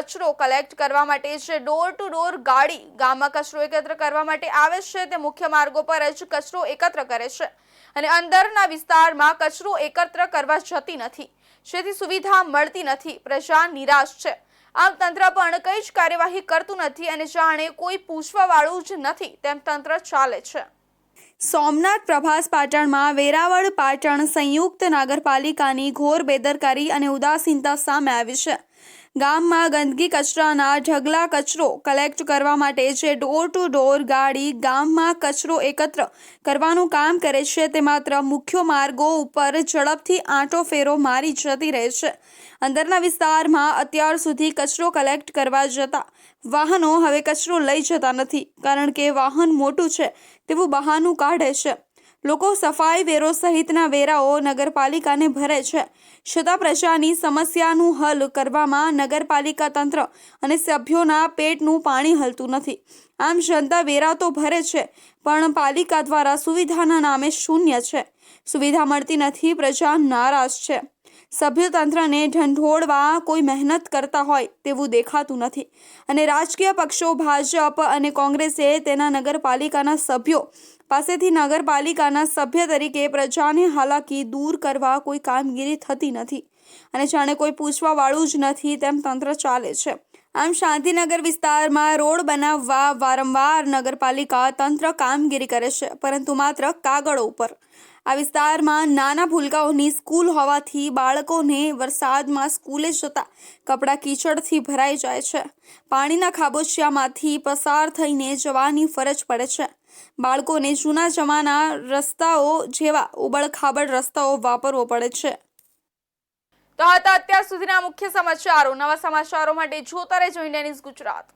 કચરો કલેક્ટ કરવા માટે જે ડોર ટુ ડોર ગાડી ગામમાં કચરો એકત્ર કરવા માટે આવે છે, તે મુખ્ય માર્ગો પર જ કચરો એકત્ર કરે છે. અને અંદરના વિસ્તારમાં કચરો એકત્ર કરવા જતી નથી. જેથી સુવિધા મળતી નથી. પ્રજા નિરાશ છે. આમ તંત્ર પણ કઈ જ કાર્યવાહી કરતું નથી અને જાણે કોઈ પૂછવાવાળું જ નથી. તેમ તંત્ર ચાલે છે. સોમનાથ પ્રભાસ પાટણમાં વેરાવળ પાટણ સંયુક્ત નગરપાલિકાની ઘોર બેદરકારી અને ઉદાસીનતા સામે આવી છે. ગામમાં ગંદકી કચરાના ઢગલા કચરો કલેક્ટ કરવા માટે જે ડોર ટુ ડોર ગાડી ગામમાં કચરો એકત્ર કરવાનું કામ કરે છે, તે માત્ર મુખ્ય માર્ગો ઉપર ઝડપથી આંટો ફેરો મારી જતી રહે છે. અંદરના વિસ્તારમાં અત્યાર સુધી કચરો કલેક્ટ કરવા જતા વાહનો હવે કચરો લઈ જતા નથી, કારણ કે વાહન મોટું છે, તેવું બહાનું કાઢે છે. લોકો સફાઈ વેરો સહિતના વેરાઓ નગરપાલિકાને ભરે છે. છતાં પ્રજાની સમસ્યાનું હલ કરવામાં નગરપાલિકા તંત્ર અને સભ્યોના પેટનું પાણી હલતું નથી. આમ જનતા વેરા તો ભરે છે, પણ પાલિકા દ્વારા સુવિધાના નામે શૂન્ય છે. સુવિધા મળતી નથી, પ્રજા નારાજ છે. સભ્ય તંત્રને ઢંઢોળવા કોઈ મહેનત કરતા હોય તેવું દેખાતું નથી અને રાજકીય પક્ષો ભાજપ અને કોંગ્રેસે તેના નગરપાલિકાના સભ્યો પાસેથી નગરપાલિકાના સભ્ય તરીકે પ્રજાને હાલાકી દૂર કરવા કોઈ કામગીરી થતી નથી અને જાણે કોઈ પૂછવાવાળું જ નથી તેમ તંત્ર ચાલે છે. આમ શાંતિનગર વિસ્તારમાં રોડ બનાવવા વારંવાર નગરપાલિકા તંત્ર કામગીરી કરે છે, પરંતુ માત્ર કાગળો ઉપર. આ વિસ્તારમાં નાના ભૂલકાઓની સ્કૂલ હોવાથી બાળકોને વરસાદમાં સ્કૂલે જતા કપડાં કીચડથી ભરાઈ જાય છે. પાણીના ખાબોચિયામાંથી પસાર થઈને જવાની ફરજ પડે છે. બાળકોને જૂના જમાના રસ્તાઓ જેવા ઉબડખાબડ રસ્તાઓ વાપરવો પડે છે. તો હતા અત્યાર સુધીના મુખ્ય સમાચારો. નવા સમાચારો માટે જોતા રહેજો ઇન્ડિયા ન્યૂઝ ગુજરાત.